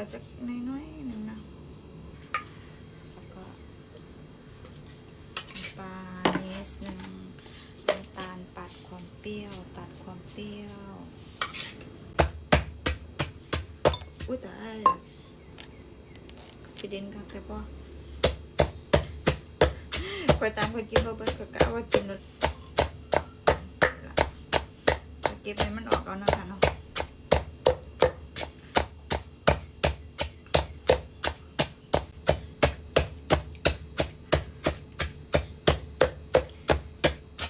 อจากน้อยๆหนึ่งนะแล้วก็น้ำปลานิดนึงน้ำตาลปัดความเปรี้ยว ตัดความเปรี้ยวอุ้ยตายไปเด่นค่ะแต่พ่อคอยตามคอยกินบ่เบิดก็กะว่ากินรสจะเก็บให้มันออกเอานะคะเนาะ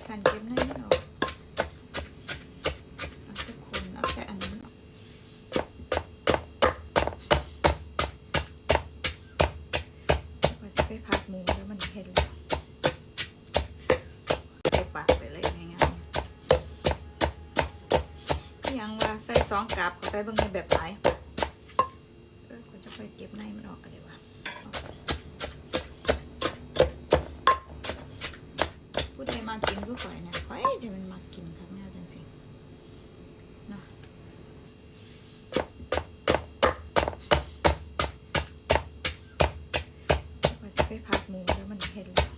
การเก็บในไม่ออกเอาแค่คนเอาแค่อันนั้นออกกว่าจะไปผัดหมูแล้วมันเห็นแล้วใส่ปากไปเลยง่ายๆยังว่าใสองกลับเข้าไปเบางในแบบไหนเออกว่าจะไปเก็บในมันออกกันเลยว่ะผู้ใดมากินก็ข่อยนะข่อยจะเป็นมากินครับแม่จังสินะว่าจะไปผัดหมูแล้วมันเห็นแล้ว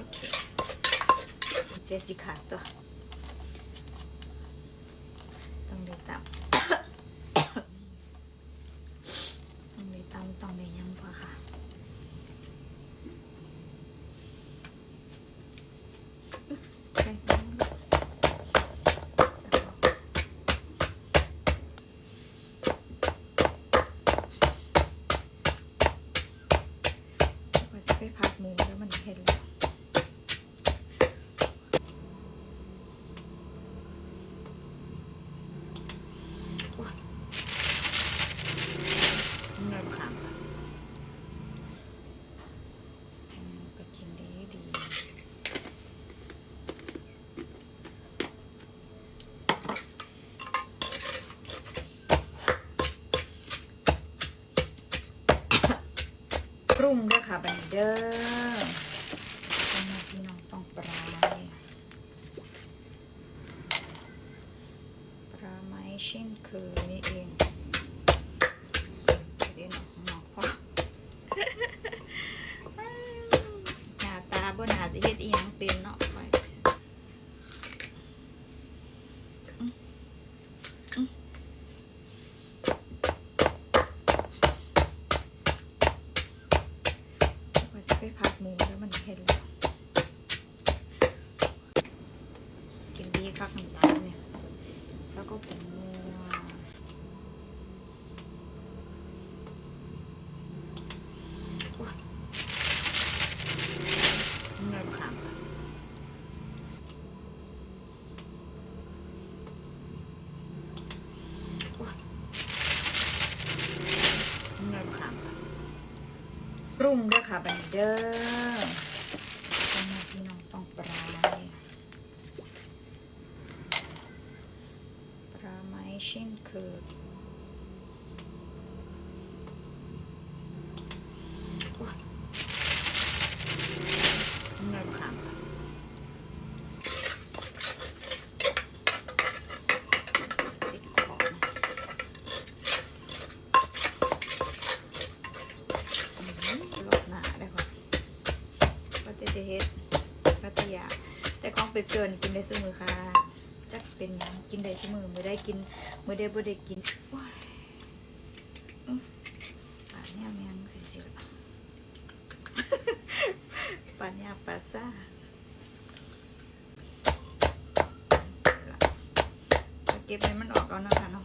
โอเค เจสสิขาตัว ต้องได้ตาม ต้องได้ตามต้องได้ยังพอค่ะ ใช่ต้องลูกตามเอากว่าจะไปผัดหมูแล้วมันเห็นแล้ว เงินขังก็กินดีดี ปรุงด้วยค่ะบันเดอร์พี่น้องต้องปลาปลาไม้ชิ้นคือนี่เอง ก็ผงนัวเงินขังเงินขังปรุงด้วยค่ะบันเดอร์พี่น้องต้องปลาปลาไม้ชิ้นคือเงินขัง ติดคอนะอื้อหือลดหนาได้ค่ะก็ จะเฮ็ดก็จะอยากแต่ของเปรี้ยวๆนี่กินได้ซุมือค่ะ จักเป็นยังกินได้ที่มือมือได้กินมือได้บ่ได้กินโอ้ยป่านนี้แมงสิๆล่ะป่านนี้ปลาซ่าจะเก็บให้มันออกแล้วนะคะเนาะ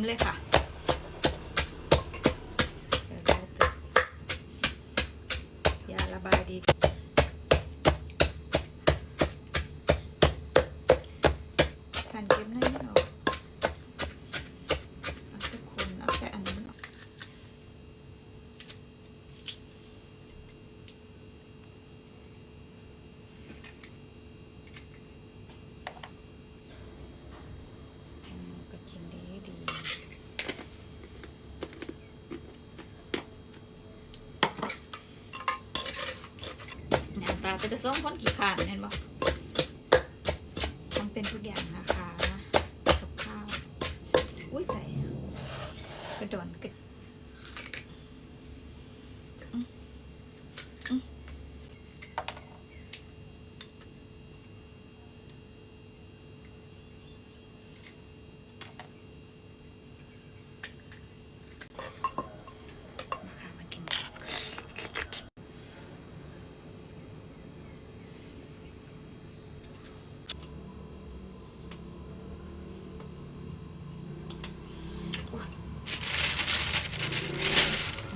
มเลยค่ะยาระบายดี การเก็บในมันออกเอาแต่คนเอาแต่อันนั้นออกอืมก็กินดีดี หน้าตาจะส่งคนขี้ขาดเห็นบอกทำเป็นทุกอย่างนะคะกับข้าว อุ้ยแต่กระดอนกระอืมอืมมาค่ะมากิน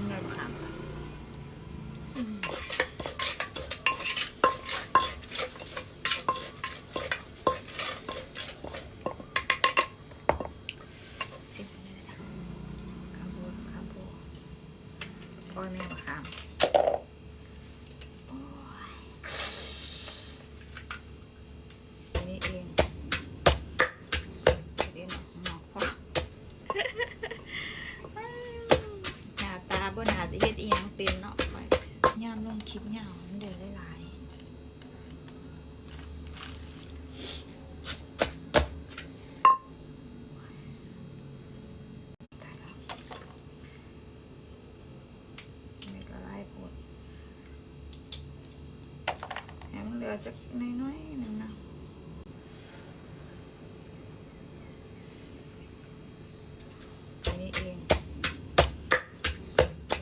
เงินค่ะสิบนี่นะคำพูดคำพูดโอ้ยแม่มาคำโอ้ยนี่เองเดี๋ยวหนอกพ่อ หน้าตาบ่น่าจะเฮ็ดอีหยังเป็นเนาะไปยามลงคลิปยาวมันเดือดหลายๆตายแล้วไม่ก็ไล่ปวดแหมมันเหลื อจักน้อยๆหนึงนะอันนี้เอง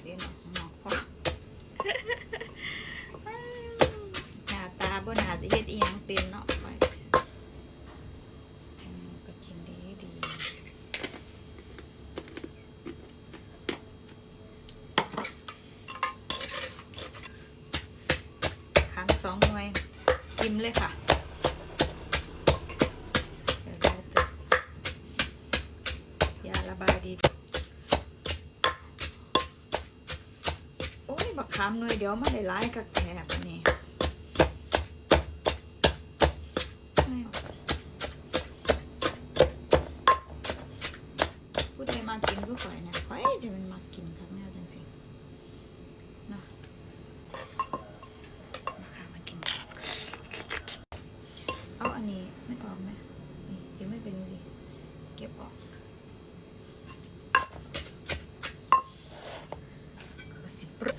เดี๋ยวหนอกหนอกพ่อหน้าตาบ่น่าจะเฮ็ดอีหยังเป็นเนาะไปอืมก็กินดีดีขันสองหน่วย กิมเลยค่ะยาระบายดีโอ้ยบักขามหน่วยเดี๋ยวมาหลายกับแถบนี่นี้ไม่ออกผู้ใดมากินก็ข่อยนะข่อยจะเป็นมากินครับแม่จังสิเนาะมาค่ะมากิน เอาอันนี้ไม่ออกไหมนี่ที่ไม่เป็นสิเก็บออก สิปรุ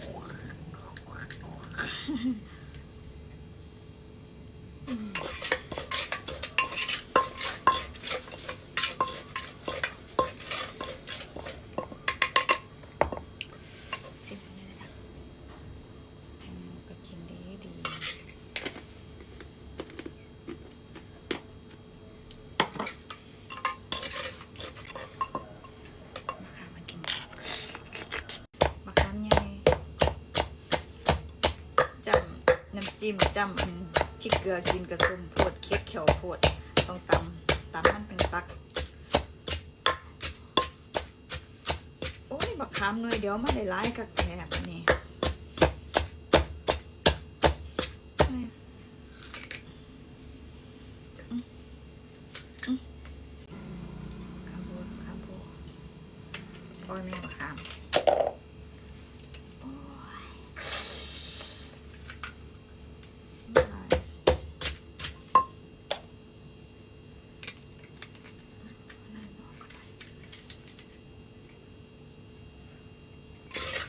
สินี่นะอืมก็กินดีดีมาค่ะมากิน มะขามใหญ่จำน้ำ จิ้มจ้ำอันที่เกลือกินกับส้มโพดเค็ดเขียวโพดต้องตำตำมันเป็นตัก โอ้ยบักขามหน่วยเดี๋ยวมาได้ร้ายกับแถบอันนี้นี่อืมอืมข้าวโพดข้าวโพดโอ้ยแม่บักขาม